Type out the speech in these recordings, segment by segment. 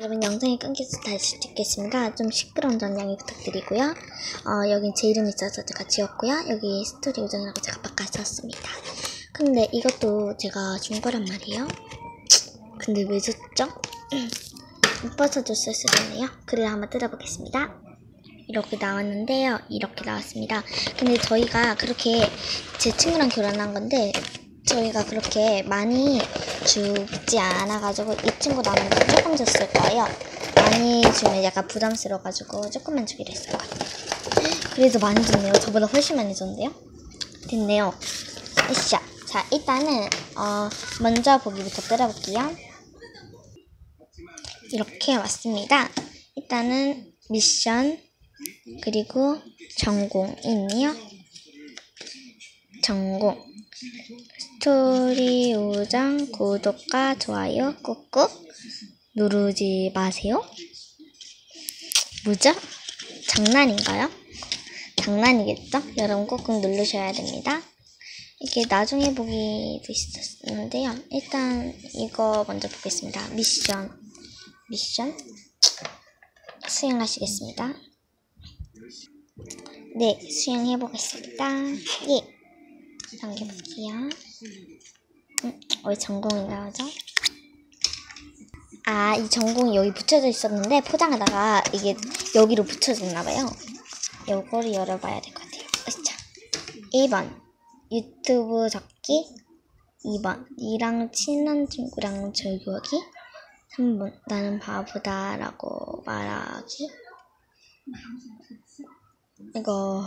여러분 영상이 끊겨서 다시 찍겠습니다. 좀 시끄러운 점 양해 부탁드리고요. 어, 여긴 제 이름이 있어서 제가 지웠고요. 여기 스토리 요정이라고 제가 바꿨었습니다. 근데 이것도 제가 준 거란 말이에요. 근데 왜 줬죠? 못 벗어줬을 수도 있네요. 글을 한번 뜯어보겠습니다. 이렇게 나왔는데요. 이렇게 나왔습니다. 근데 저희가 그렇게 제 친구랑 결혼한 건데 저희가 그렇게 많이 주지 않아가지고 이 친구 나머지 조금 줬을 거예요. 많이 주면 약간 부담스러워가지고 조금만 주기로 했어요. 그래도 많이 줬네요. 저보다 훨씬 많이 줬는데요. 됐네요. 으쌰. 자, 일단은 어, 먼저 보기부터 뜯어볼게요. 이렇게 왔습니다. 일단은 미션 그리고 전공이 있네요. 전공 스토리 우정 구독과 좋아요 꾹꾹 누르지 마세요. 뭐죠? 장난인가요? 장난이겠죠? 여러분 꾹꾹 누르셔야 됩니다. 이게 나중에 보기도 있었는데요. 일단 이거 먼저 보겠습니다. 미션 미션 수행하시겠습니다. 네, 수행해 보겠습니다. 예. 당겨볼게요. 음, 왜 전공이 나오죠? 아, 이 전공이 여기 붙여져 있었는데 포장하다가 이게 여기로 붙여졌나봐요. 요거를 열어봐야 될 것 같아요. 으쌰. 1번 유튜브 적기 2번 니랑 친한 친구랑 즐겨기 3번 나는 바보다 라고 말하기 이거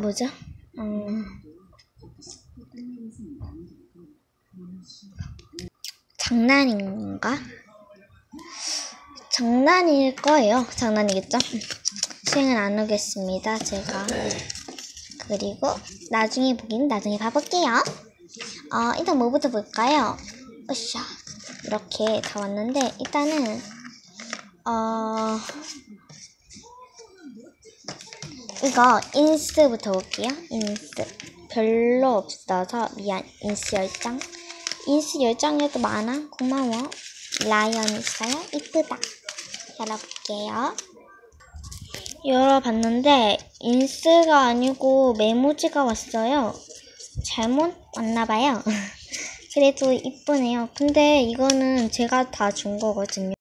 뭐죠? 음, 장난인가? 장난일 거예요. 장난이겠죠? 수행은 안 하겠습니다. 제가. 그리고 나중에 보기는 나중에 봐볼게요. 어, 일단 뭐부터 볼까요? 으쌰. 이렇게 다 왔는데, 일단은, 어, 이거 인스부터 볼게요. 인스. 별로 없어서 미안. 인스 10장. 인스 10장에도 많아. 고마워. 라이언 있어요. 이쁘다. 열어볼게요. 열어봤는데 인스가 아니고 메모지가 왔어요. 잘못 왔나봐요. 그래도 이쁘네요. 근데 이거는 제가 다 준 거거든요.